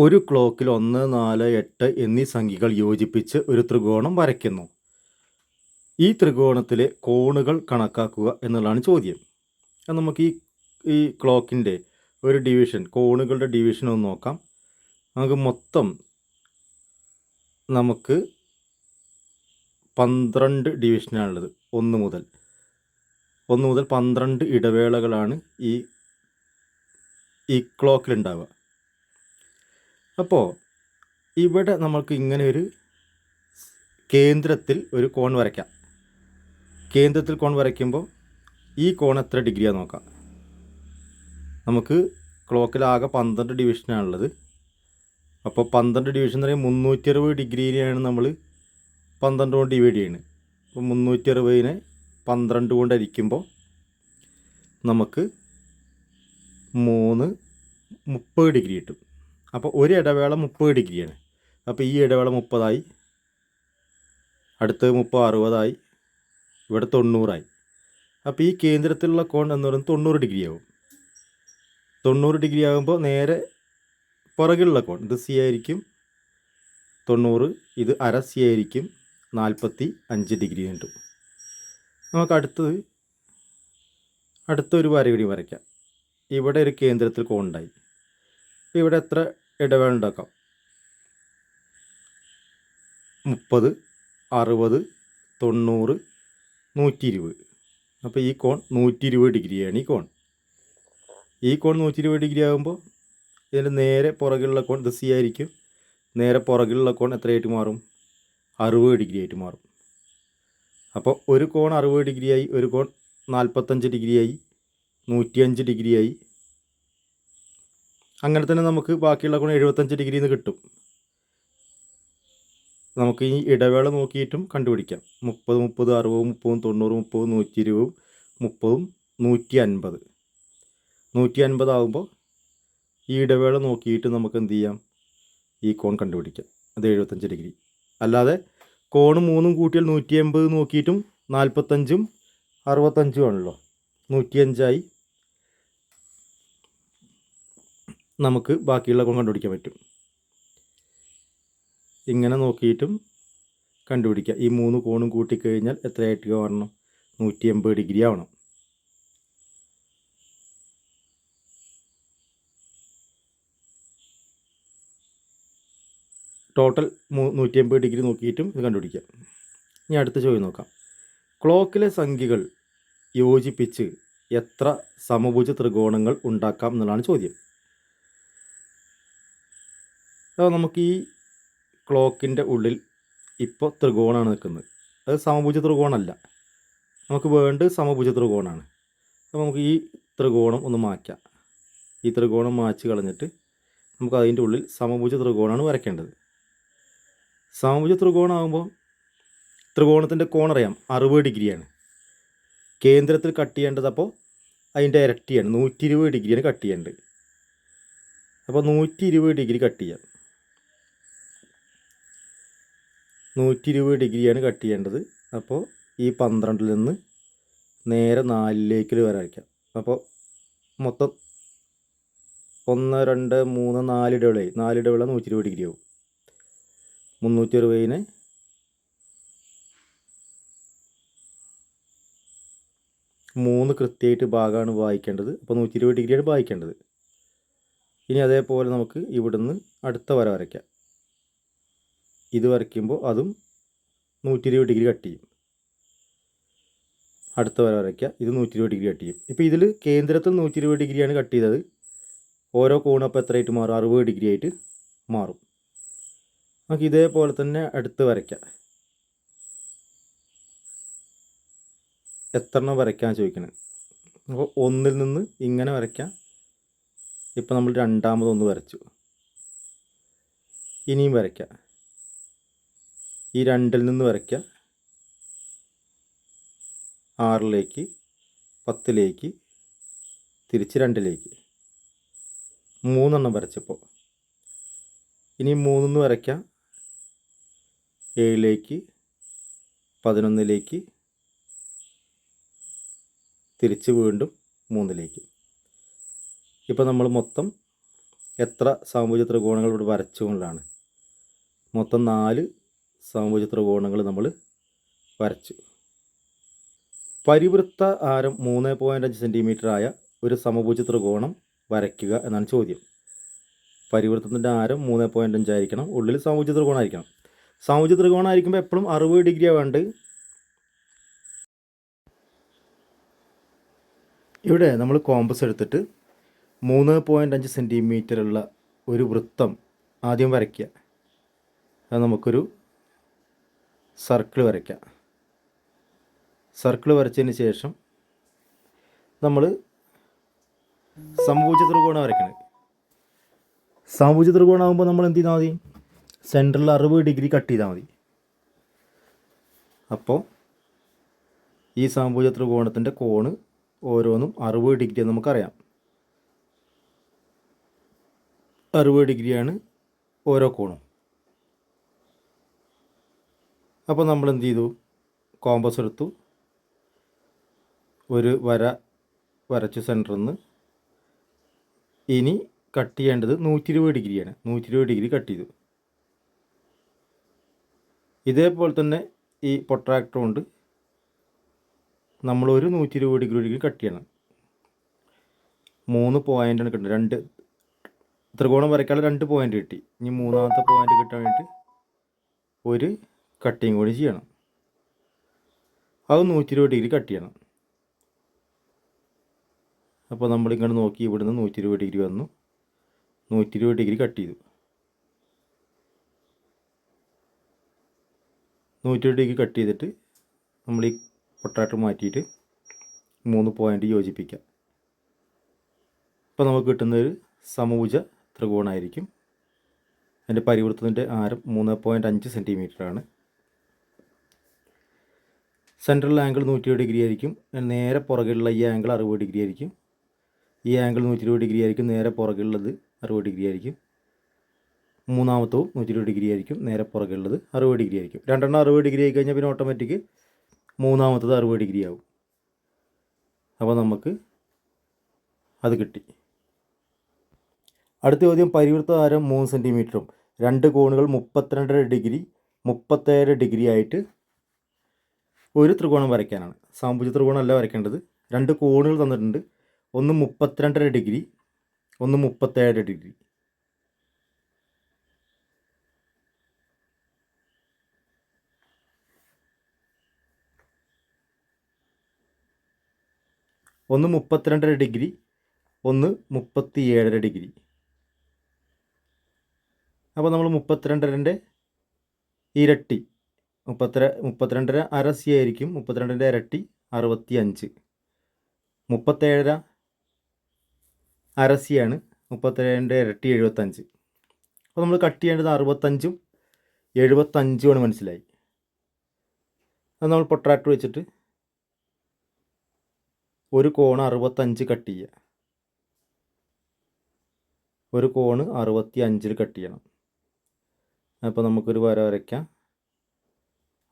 ഒരു ക്ലോക്കിൽ ഒന്ന് നാല് എട്ട് എന്നീ സംഖ്യകൾ യോജിപ്പിച്ച് ഒരു ത്രികോണം വരയ്ക്കുന്നു. ഈ ത്രികോണത്തിലെ കോണുകൾ കണക്കാക്കുക എന്നുള്ളതാണ് ചോദ്യം. അത് നമുക്ക് ഈ ഈ ക്ലോക്കിന്റെ ഒരു ഡിവിഷൻ കോണുകളുടെ ഡിവിഷൻ ഒന്ന് നോക്കാം. നമുക്ക് മൊത്തം നമുക്ക് പന്ത്രണ്ട് ഡിവിഷനാണുള്ളത് ഒന്ന് മുതൽ. ഒന്ന് മുതൽ പന്ത്രണ്ട് ഇടവേളകളാണ് ഈ ഈ ക്ലോക്കിലുണ്ടാവുക. അപ്പോൾ ഇവിടെ നമുക്ക് ഇങ്ങനെ ഒരു കേന്ദ്രത്തിൽ ഒരു കോൺ വരയ്ക്കാം. കേന്ദ്രത്തിൽ കോൺ വരയ്ക്കുമ്പോൾ ഈ കോൺ എത്ര ഡിഗ്രിയാണ് നോക്കാം. നമുക്ക് ക്ലോക്കിലാകെ പന്ത്രണ്ട് ഡിവിഷനാണുള്ളത് അപ്പോൾ പന്ത്രണ്ട് ഡിവിഷൻ എന്ന് പറയുമ്പോൾ മുന്നൂറ്റി അറുപത് ഡിഗ്രിയിലാണ് നമ്മൾ പന്ത്രണ്ട് കൊണ്ട് ഡിവൈഡ് ചെയ്യുന്നത് അപ്പോൾ മുന്നൂറ്റി അറുപതിനെ പന്ത്രണ്ട് കൊണ്ട് അരിക്കുമ്പോൾ നമുക്ക് മൂന്ന് മുപ്പത് ഡിഗ്രി കിട്ടും. അപ്പോൾ ഒരു ഇടവേള മുപ്പത് ഡിഗ്രിയാണ്. അപ്പോൾ ഈ ഇടവേള മുപ്പതായി. അടുത്ത് മുപ്പത് അറുപതായി. ഇവിടെ തൊണ്ണൂറായി. അപ്പോൾ ഈ കേന്ദ്രത്തിലുള്ള കോൺ എന്ന് പറയുന്നത് തൊണ്ണൂറ് ഡിഗ്രി ആവും തൊണ്ണൂറ് ഡിഗ്രി ആകുമ്പോൾ നേരെ പുറകിലുള്ള കോൺ ഇത് സി ആയിരിക്കും തൊണ്ണൂറ് ഇത് അര സി ആയിരിക്കും നാൽപ്പത്തി അഞ്ച് ഡിഗ്രി കിട്ടും. നമുക്ക് അടുത്തത് അടുത്തൊരു വര കൂടി വരയ്ക്കാം. ഇവിടെ ഒരു കേന്ദ്രത്തിൽ കോൺ ഉണ്ടായി. ഇവിടെ എത്ര ഇടവേള ഉണ്ടാക്കാം മുപ്പത് അറുപത് തൊണ്ണൂറ് നൂറ്റി ഇരുപത് അപ്പോൾ ഈ കോൺ നൂറ്റി ഇരുപത് ഡിഗ്രിയാണ് ഈ കോൺ. ഈ കോൺ നൂറ്റി ഇരുപത് ഡിഗ്രി ആകുമ്പോൾ ഇതിന്റെ നേരെ പുറകിലുള്ള കോൺ ഇത് സി ആയിരിക്കും. നേരെ പുറകിലുള്ള കോൺ എത്രയായിട്ട് മാറും? അറുപത് ഡിഗ്രി ആയിട്ട് മാറും. അപ്പോൾ ഒരു കോൺ അറുപത് ഡിഗ്രിയായി ഒരു കോൺ നാൽപ്പത്തഞ്ച് ഡിഗ്രിയായി നൂറ്റിയഞ്ച് ഡിഗ്രിയായി അങ്ങനെ തന്നെ നമുക്ക് ബാക്കിയുള്ള കോൺ എഴുപത്തഞ്ച് ഡിഗ്രി എന്ന് കിട്ടും. നമുക്ക് ഈ ഇടവേള നോക്കിയിട്ടും കണ്ടുപിടിക്കാം. മുപ്പത് മുപ്പത് അറുപത് മുപ്പതും തൊണ്ണൂറ് മുപ്പത് നൂറ്റി ഇരുപതും മുപ്പതും നൂറ്റി അൻപത് നൂറ്റി അൻപത് ആകുമ്പോൾ ഈ ഇടവേള നോക്കിയിട്ട് നമുക്ക് എന്ത് ചെയ്യാം? ഈ കോൺ കണ്ടുപിടിക്കാം. അത് എഴുപത്തഞ്ച് ഡിഗ്രി. അല്ലാതെ കോണ് മൂന്നും കൂട്ടിയാൽ നൂറ്റി എൺപത് നോക്കിയിട്ടും നാൽപ്പത്തഞ്ചും അറുപത്തഞ്ചും ആണല്ലോ. നൂറ്റിയഞ്ചായി നമുക്ക് ബാക്കിയുള്ള കോൺ കണ്ടുപിടിക്കാൻ പറ്റും. ഇങ്ങനെ നോക്കിയിട്ടും കണ്ടുപിടിക്കുക. ഈ മൂന്ന് കോണും കൂട്ടിക്കഴിഞ്ഞാൽ എത്രയായിട്ട് കാണണം? നൂറ്റി എൺപത് ഡിഗ്രി ആവണം. ടോട്ടൽ നൂറ്റി എൺപത് ഡിഗ്രി നോക്കിയിട്ടും ഇത് കണ്ടുപിടിക്കുക. ഇനി അടുത്ത ചോദ്യം നോക്കാം. ക്ലോക്കിലെ സംഖ്യകൾ യോജിപ്പിച്ച് എത്ര സമഭുജ ത്രികോണങ്ങൾ ഉണ്ടാക്കാം എന്നുള്ളതാണ് ചോദ്യം. അപ്പോൾ നമുക്ക് ഈ ക്ലോക്കിന്റെ ഉള്ളിൽ ഇപ്പോൾ ത്രികോണമാണ് നിൽക്കുന്നത്. അത് സമഭുജ ത്രികോണമല്ല നമുക്ക് വേണ്ടത് സമഭുജ ത്രികോണമാണ് അപ്പോൾ നമുക്ക് ഈ ത്രികോണം ഒന്ന് മാറ്റാം. ഈ ത്രികോണം മാച്ച് കളഞ്ഞിട്ട് നമുക്ക് അതിന്റെ ഉള്ളിൽ സമഭുജ ത്രികോണമാണ് വരയ്ക്കേണ്ടത്. സമഭുജ ത്രികോണമാകുമ്പോൾ ത്രികോണത്തിന്റെ കോണറിയാം അറുപത് ഡിഗ്രിയാണ്. കേന്ദ്രത്തിൽ കട്ട് ചെയ്യേണ്ടത് അപ്പോൾ അതിന്റെ ഇരട്ടിയാണ്. നൂറ്റി ഇരുപത് ഡിഗ്രിയാണ് കട്ട് ചെയ്യേണ്ടത്. അപ്പോൾ നൂറ്റി ഇരുപത് ഡിഗ്രി കട്ട് ചെയ്യാം. നൂറ്റി ഇരുപത് ഡിഗ്രിയാണ് കട്ട് ചെയ്യേണ്ടത്. അപ്പോൾ ഈ പന്ത്രണ്ടിൽ നിന്ന് നേരെ നാലിലേക്ക് വരയ്ക്കാം. അപ്പോൾ മൊത്തം ഒന്ന് രണ്ട് മൂന്ന് നാല് ഇടവിളയായി നാല് ഇടവിള നൂറ്റി ഇരുപത് ഡിഗ്രി ആവും. മുന്നൂറ്റി അറുപതിന് മൂന്ന് കൃത്യമായിട്ട് ഭാഗമാണ് വായിക്കേണ്ടത്. അപ്പോൾ നൂറ്റി ഇരുപത് ഡിഗ്രിയാണ് വായിക്കേണ്ടത്. ഇനി അതേപോലെ നമുക്ക് ഇവിടുന്ന് അടുത്ത വര വരയ്ക്കാം. ഇത് വരയ്ക്കുമ്പോൾ അതും നൂറ്റി ഇരുപത് ഡിഗ്രി കട്ട് ചെയ്യും. അടുത്ത വര വരയ്ക്കുക. ഇത് നൂറ്റി ഇരുപത് ഡിഗ്രി കട്ട് ചെയ്യും. ഇപ്പോൾ ഇതിൽ കേന്ദ്രത്തിൽ നൂറ്റി ഇരുപത് ഡിഗ്രിയാണ് കട്ട് ചെയ്തത്. ഓരോ കോണും അപ്പോൾ എത്രയായിട്ട് മാറും? അറുപത് ഡിഗ്രി ആയിട്ട് മാറും. നമുക്ക് ഇതേപോലെ തന്നെ അടുത്ത് വരയ്ക്കാം. എത്ര എണ്ണം വരയ്ക്കാൻ ചോദിക്കണത്? അപ്പോൾ ഒന്നിൽ നിന്ന് ഇങ്ങനെ വരയ്ക്കാം. ഇപ്പോൾ നമ്മൾ രണ്ടാമതൊന്ന് വരച്ചു. ഇനിയും വരയ്ക്കാം. ഈ രണ്ടിൽ നിന്ന് വരയ്ക്കുക. ആറിലേക്ക് പത്തിലേക്ക് തിരിച്ച് രണ്ടിലേക്ക്. മൂന്നെണ്ണം വരച്ചപ്പോൾ. ഇനി മൂന്നെന്ന് വരയ്ക്കാം. ഏഴിലേക്ക് പതിനൊന്നിലേക്ക് തിരിച്ച് വീണ്ടും മൂന്നിലേക്ക്. ഇപ്പോൾ നമ്മൾ മൊത്തം എത്ര സാമൂഹ്യ ത്രികോണങ്ങൾ ഇവിടെ വരച്ചുകൊണ്ടാണ്. മൊത്തം നാല് സമഭുജ ത്രികോണങ്ങൾ നമ്മൾ വരച്ചു. പരിവൃത്ത ആരം മൂന്ന് പോയിന്റ് അഞ്ച് സെന്റിമീറ്റർ ആയ ഒരു സമഭുജ ത്രികോണം വരയ്ക്കുക എന്നാണ് ചോദ്യം. പരിവൃത്തത്തിന്റെ ആരം മൂന്ന് പോയിന്റ് അഞ്ചായിരിക്കണം ഉള്ളിൽ സമഭുജ ത്രികോണമായിരിക്കണം സമഭുജ ത്രികോണമായിരിക്കുമ്പോൾ എപ്പോഴും അറുപത് ഡിഗ്രിയാണ് വേണ്ടത്? ഇവിടെ നമ്മൾ കോമ്പസ് എടുത്തിട്ട് മൂന്ന് പോയിന്റ് അഞ്ച് സെന്റിമീറ്ററുള്ള ഒരു വൃത്തം ആദ്യം വരയ്ക്കുക. അത് നമുക്കൊരു സർക്കിൾ വരയ്ക്കാം. സർക്കിൾ വരച്ചതിന് ശേഷം നമ്മൾ സമഭുജ ത്രികോണം വരയ്ക്കണം സമഭുജ ത്രികോണമാകുമ്പോൾ നമ്മൾ എന്ത് ചെയ്താൽ മതി? സെന്ററിൽ അറുപത് ഡിഗ്രി കട്ട് ചെയ്താൽ മതി. അപ്പോൾ ഈ സമഭുജ ത്രികോണത്തിന്റെ കോണ് ഓരോന്നും അറുപത് ഡിഗ്രി എന്ന് നമുക്കറിയാം. അറുപത് ഡിഗ്രിയാണ് ഓരോ കോണും. അപ്പോൾ നമ്മൾ എന്ത് ചെയ്തു കോമ്പസ് എടുത്തു. ഒരു വര വരച്ചു സെന്ററിൽ നിന്ന് ഇനി കട്ട് ചെയ്യേണ്ടത് നൂറ്റി ഇരുപത് ഡിഗ്രിയാണ്. നൂറ്റി ഇരുപത് ഡിഗ്രി കട്ട് ചെയ്തു. ഇതേപോലെ തന്നെ ഈ പൊട്രാക്ടർ കൊണ്ട് നമ്മൾ ഒരു നൂറ്റി ഇരുപത് ഡിഗ്രി ഡിഗ്രി കട്ട് ചെയ്യണം. മൂന്ന് പോയിന്റാണ് കിട്ടുന്നത് രണ്ട് ത്രികോണം വരയ്ക്കാനുള്ള രണ്ട് പോയിന്റ് കിട്ടി. ഇനി മൂന്നാമത്തെ പോയിന്റ് കിട്ടാൻ വേണ്ടിയിട്ട് ഒരു കട്ടിങ് കൂടി ചെയ്യണം. അത് നൂറ്റി ഇരുപത് ഡിഗ്രി കട്ട് ചെയ്യണം. അപ്പോൾ നമ്മളിങ്ങനെ നോക്കി ഇവിടുന്ന് നൂറ്റി ഇരുപത് ഡിഗ്രി വന്നു. നൂറ്റി ഇരുപത് ഡിഗ്രി കട്ട് ചെയ്തു. നൂറ്റി ഇരുപത് ഡിഗ്രി കട്ട് ചെയ്തിട്ട് നമ്മൾ ഈ പൊട്ടാട്ട് മാറ്റിയിട്ട് മൂന്ന് പോയിന്റ് യോജിപ്പിക്കാം അപ്പോൾ നമുക്ക് കിട്ടുന്നൊരു സമഭുജ ത്രികോണമായിരിക്കും അതിന്റെ പരിവൃത്തത്തിന്റെ ആരം മൂന്ന് പോയിന്റ് അഞ്ച് സെന്റിമീറ്റർ ആണ് സെൻട്രൽ ആംഗിൾ നൂറ്റി ഇരുപത് ഡിഗ്രി ആയിരിക്കും. നേരെ പുറകിലുള്ള ഈ ആംഗിൾ അറുപത് ഡിഗ്രി ആയിരിക്കും. ഈ ആംഗിൾ നൂറ്റി ഇരുപത് ഡിഗ്രി ആയിരിക്കും. നേരെ പുറകിലുള്ളത് അറുപത് ഡിഗ്രി ആയിരിക്കും. മൂന്നാമത്തവും നൂറ്റി ഇരുപത് ഡിഗ്രി ആയിരിക്കും. നേരെ പുറകിലുള്ളത് അറുപത് ഡിഗ്രി ആയിരിക്കും. രണ്ടെണ്ണം അറുപത് ഡിഗ്രി ആയി കഴിഞ്ഞാൽ പിന്നെ ഓട്ടോമാറ്റിക് മൂന്നാമത്തത് അറുപത് ഡിഗ്രി ആവും. അപ്പോൾ നമുക്ക് അത് കിട്ടി. അടുത്ത ചോദ്യം പരിവൃത്ത ആരം മൂന്ന് സെന്റിമീറ്ററും രണ്ട് കോണുകൾ മുപ്പത്തിരണ്ടര ഡിഗ്രി മുപ്പത്തേഴ് ഡിഗ്രി ആയിട്ട് ഒരു ത്രികോണം വരയ്ക്കാനാണ്. സാമ്പുജ ത്രികോണമല്ല വരയ്ക്കേണ്ടത്. രണ്ട് കോണുകൾ തന്നിട്ടുണ്ട്. ഒന്ന് മുപ്പത്തിരണ്ടര ഡിഗ്രി ഒന്ന് മുപ്പത്തേഴ് ഡിഗ്രി. ഒന്ന് മുപ്പത്തിരണ്ടര ഡിഗ്രി ഒന്ന് മുപ്പത്തി ഏഴര ഡിഗ്രി. അപ്പോൾ നമ്മൾ മുപ്പത്തിരണ്ടരന്റെ ഇരട്ടി മുപ്പത്തിര മുപ്പത്തിരണ്ടര അര സി ആയിരിക്കും മുപ്പത്തിരണ്ടിന്റെ ഇരട്ടി അറുപത്തി അഞ്ച് മുപ്പത്തേഴര അര സി ആണ് മുപ്പത്തേഴിന്റെ ഇരട്ടി എഴുപത്തഞ്ച്. അപ്പോൾ നമ്മൾ കട്ട് ചെയ്യേണ്ടത് അറുപത്തഞ്ചും എഴുപത്തഞ്ചുമാണ് മനസ്സിലായി. അത് നമ്മൾ പൊട്ടാട്ട് വെച്ചിട്ട് ഒരു കോണ് അറുപത്തഞ്ച് കട്ട് ചെയ്യുക. ഒരു കോണ് അറുപത്തി അഞ്ചിൽ കട്ട് ചെയ്യണം. അപ്പോൾ നമുക്കൊരു വര വരയ്ക്കാം.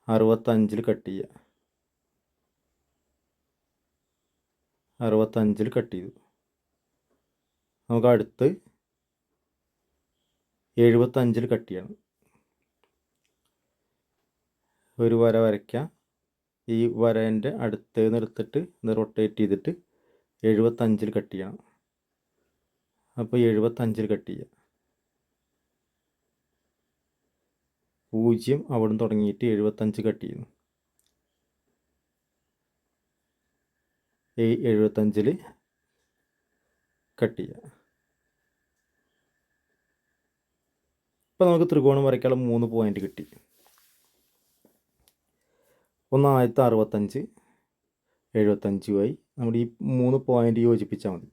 അറുപത്തഞ്ചിൽ കട്ട് ചെയ്യുക അറുപത്തഞ്ചിൽ കട്ട് ചെയ്തു. നമുക്ക് അടുത്ത് എഴുപത്തഞ്ചിൽ കട്ട് ചെയ്യണം. ഒരു വര വരയ്ക്കുക ഈ വരേന്റെ അടുത്ത് നിർത്തിട്ട് ഇത് റൊട്ടേറ്റ് ചെയ്തിട്ട് എഴുപത്തഞ്ചിൽ കട്ട് ചെയ്യണം. അപ്പോൾ എഴുപത്തഞ്ചിൽ കട്ട് ചെയ്യുക പൂജ്യം അവിടെ നിന്ന് തുടങ്ങിയിട്ട് എഴുപത്തഞ്ച് കട്ട് ചെയ്യുന്നു. എഴുപത്തഞ്ചിൽ കട്ട് ചെയ്യുക. ഇപ്പോൾ നമുക്ക് ത്രികോണം വരയ്ക്കാനുള്ള മൂന്ന് പോയിന്റ് കിട്ടി. ഒന്ന് ആയിരത്തി അറുപത്തഞ്ച് എഴുപത്തഞ്ചുമായി നമ്മൾ ഈ മൂന്ന് പോയിന്റ് യോജിപ്പിച്ചാൽ മതി.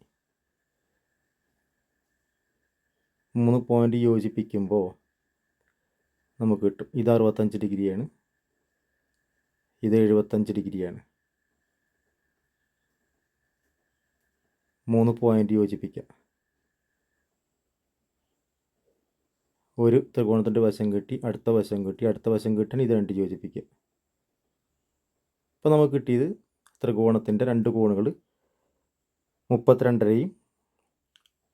മൂന്ന് പോയിന്റ് യോജിപ്പിക്കുമ്പോൾ നമുക്ക് കിട്ടും. ഇത് അറുപത്തഞ്ച് ഡിഗ്രിയാണ്. ഇത് എഴുപത്തഞ്ച് ഡിഗ്രിയാണ്. മൂന്ന് പോയിന്റ് യോജിപ്പിക്കാം. ഒരു ത്രികോണത്തിന്റെ വശം കിട്ടി അടുത്ത വശം കിട്ടി അടുത്ത വശം കിട്ടാൻ ഇത് രണ്ട് യോജിപ്പിക്കുക. ഇപ്പോൾ നമുക്ക് കിട്ടിയത് ത്രികോണത്തിന്റെ രണ്ട് കോണുകൾ മുപ്പത്തിരണ്ടരയും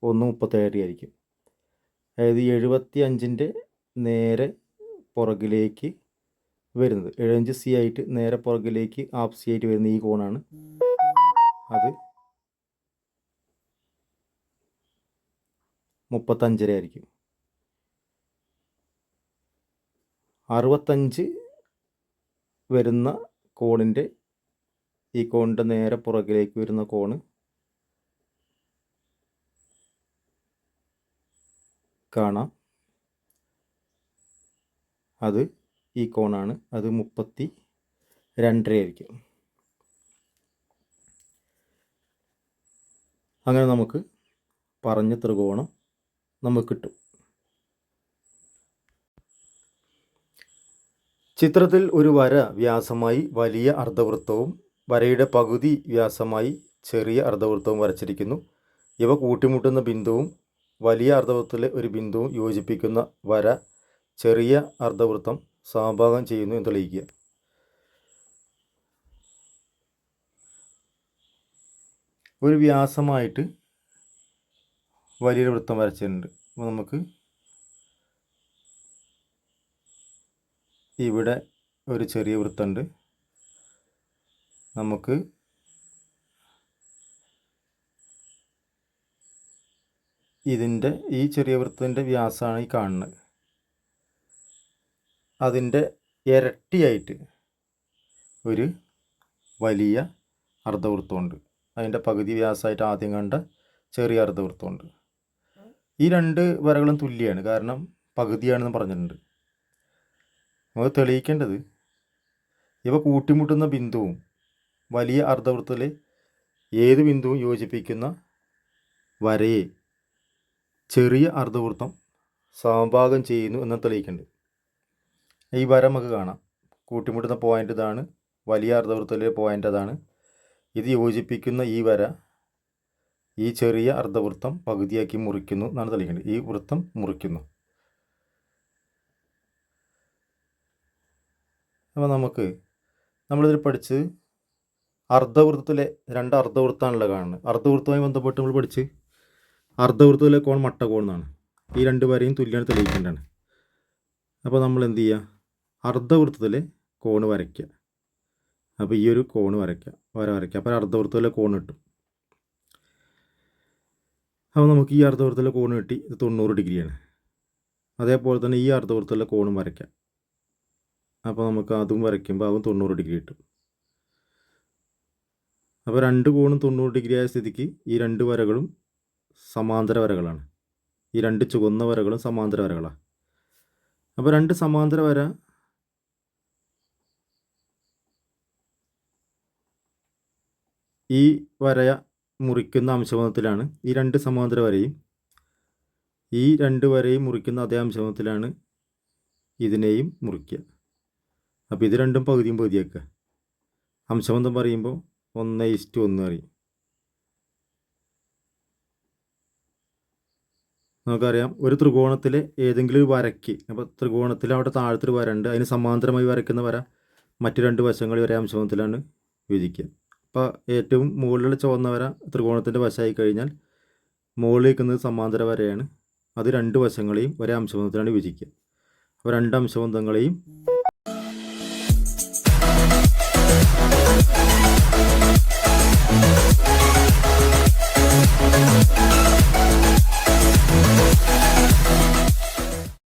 ഒന്ന് മുപ്പത്തേഴരയും ആയിരിക്കും. അതായത് എഴുപത്തി അഞ്ചിന്റെ നേരെ പുറകിലേക്ക് വരുന്നത്. ഏഴഞ്ച് സി ആയിട്ട് നേരെ പുറകിലേക്ക് ആഫ് സി ആയിട്ട് വരുന്ന ഈ കോണാണ് അത് മുപ്പത്തഞ്ചര ആയിരിക്കും. അറുപത്തഞ്ച് വരുന്ന കോണിന്റെ ഈ കോണിന്റെ നേരെ പുറകിലേക്ക് വരുന്ന കോണ് കാണാം. അത് ഈ കോണാണ്. അത് മുപ്പത്തി രണ്ടര ആയിരിക്കും. അങ്ങനെ നമുക്ക് പറഞ്ഞ ത്രികോണം നമുക്ക് കിട്ടും. ചിത്രത്തിൽ ഒരു വര വ്യാസമായി വലിയ അർദ്ധവൃത്തവും വരയുടെ പകുതി വ്യാസമായി ചെറിയ അർദ്ധവൃത്തവും വരച്ചിരിക്കുന്നു. ഇവ കൂട്ടിമുട്ടുന്ന ബിന്ദുവും വലിയ അർദ്ധവൃത്തത്തിലെ ഒരു ബിന്ദുവും യോജിപ്പിക്കുന്ന വര ചെറിയ അർദ്ധവൃത്തം സമഭാഗം ചെയ്യുന്നു എന്ന് തെളിയിക്കുക. ഒരു വ്യാസമായിട്ട് വലിയൊരു വൃത്തം വരച്ചിട്ടുണ്ട്. അപ്പോൾ നമുക്ക് ഇവിടെ ഒരു ചെറിയ വൃത്തമുണ്ട്. നമുക്ക് ഇതിന്റെ ഈ ചെറിയ വൃത്തത്തിന്റെ വ്യാസമാണ് ഈ കാണുന്നത്. അതിന്റെ ഇരട്ടിയായിട്ട് ഒരു വലിയ അർദ്ധവൃത്തമുണ്ട്. അതിന്റെ പകുതി വ്യാസമായിട്ട് ആദ്യം കണ്ട ചെറിയ അർദ്ധവൃത്തമുണ്ട്. ഈ രണ്ട് വരകളും തുല്യമാണ് കാരണം പകുതിയാണെന്ന് പറഞ്ഞിട്ടുണ്ട്. നമുക്ക് തെളിയിക്കേണ്ടത് ഇവ കൂട്ടിമുട്ടുന്ന ബിന്ദുവും വലിയ അർദ്ധവൃത്തത്തിലെ ഏത് ബിന്ദുവും യോജിപ്പിക്കുന്ന വരയെ ചെറിയ അർദ്ധവൃത്തം സമഭാഗം ചെയ്യുന്നു എന്ന് തെളിയിക്കുന്നുണ്ട് ഈ വര നമുക്ക് കാണാം. കൂട്ടിമുട്ടുന്ന പോയിന്റ് ഇതാണ്. വലിയ അർദ്ധവൃത്തത്തിലെ പോയിന്റ് അതാണ്. ഇത് യോജിപ്പിക്കുന്ന ഈ വര ഈ ചെറിയ അർദ്ധവൃത്തം പകുതിയാക്കി മുറിക്കുന്നു എന്നാണ് തെളിയിക്കുന്നത്. ഈ വൃത്തം മുറിക്കുന്നു. അപ്പോൾ നമുക്ക് നമ്മളിതിൽ പഠിച്ച് അർദ്ധവൃത്തത്തിലെ രണ്ട് അർദ്ധവൃത്താണല്ലോ കാണുന്നത്. അർദ്ധവൃത്തവുമായി ബന്ധപ്പെട്ട് നമ്മൾ പഠിച്ച് അർദ്ധവൃത്തത്തിലെ കോൺ മട്ടകോൺ എന്നാണ്. ഈ രണ്ട് വരെയും തുല്യമാണ് തെളിയിക്കേണ്ടതാണ്. അപ്പോൾ നമ്മൾ എന്ത് ചെയ്യുക? അർദ്ധവൃത്തത്തിലെ കോണ് വരയ്ക്കുക അപ്പോൾ ഈ ഒരു കോണ് വരയ്ക്കുക വര വരയ്ക്കുക അപ്പോൾ അർദ്ധവൃത്തത്തിലെ കോൺ കിട്ടും. അപ്പോൾ നമുക്ക് ഈ അർദ്ധവൃത്തത്തിലെ കോണ് കിട്ടി. ഇത് തൊണ്ണൂറ് ഡിഗ്രിയാണ്. അതേപോലെ തന്നെ ഈ അർദ്ധവൃത്തത്തിലെ കോണും വരയ്ക്കാം. അപ്പോൾ നമുക്ക് അതും വരയ്ക്കുമ്പോൾ അതും തൊണ്ണൂറ് ഡിഗ്രി കിട്ടും. അപ്പോൾ രണ്ട് കോണും തൊണ്ണൂറ് ഡിഗ്രി ആയ സ്ഥിതിക്ക് ഈ രണ്ട് വരകളും സമാന്തര വരകളാണ്. ഈ രണ്ട് ചുവന്ന വരകളും സമാന്തര വരകളാണ് അപ്പോൾ രണ്ട് സമാന്തര വര ഈ വര മുറിക്കുന്ന അംശബന്ധത്തിലാണ് ഈ രണ്ട് സമാന്തര വരയും. ഈ രണ്ട് വരയും മുറിക്കുന്ന അതേ അംശബന്ധത്തിലാണ് ഇതിനെയും മുറിക്കുക. അപ്പോൾ ഇത് രണ്ടും പകുതിയും പകുതിയാക്കുക. അംശബന്ധം പറയുമ്പോൾ ഒന്ന് ഇസ്റ്റ് ഒന്ന് പറയും. നമുക്കറിയാം ഒരു ത്രികോണത്തിലെ ഏതെങ്കിലും ഒരു വരയ്ക്ക് അപ്പോൾ ത്രികോണത്തിൽ അവിടെ താഴത്തൊരു വര ഉണ്ട് അതിന് സമാന്തരമായി വരയ്ക്കുന്ന വര മറ്റു രണ്ട് വശങ്ങളിൽ ഒരേ അംശബന്ധത്തിലാണ് വിഭജിക്കുക. അപ്പോൾ ഏറ്റവും മുകളിലുള്ള ചുവന്ന വര ത്രികോണത്തിന്റെ വശമായി കഴിഞ്ഞാൽ മുകളിൽ നിൽക്കുന്നത് സമാന്തര വരയാണ്. അത് രണ്ട് വശങ്ങളെയും ഒരേ അംശബന്ധത്തിലാണ് വിഭജിക്കുക. അപ്പോൾ രണ്ട് അംശബന്ധങ്ങളെയും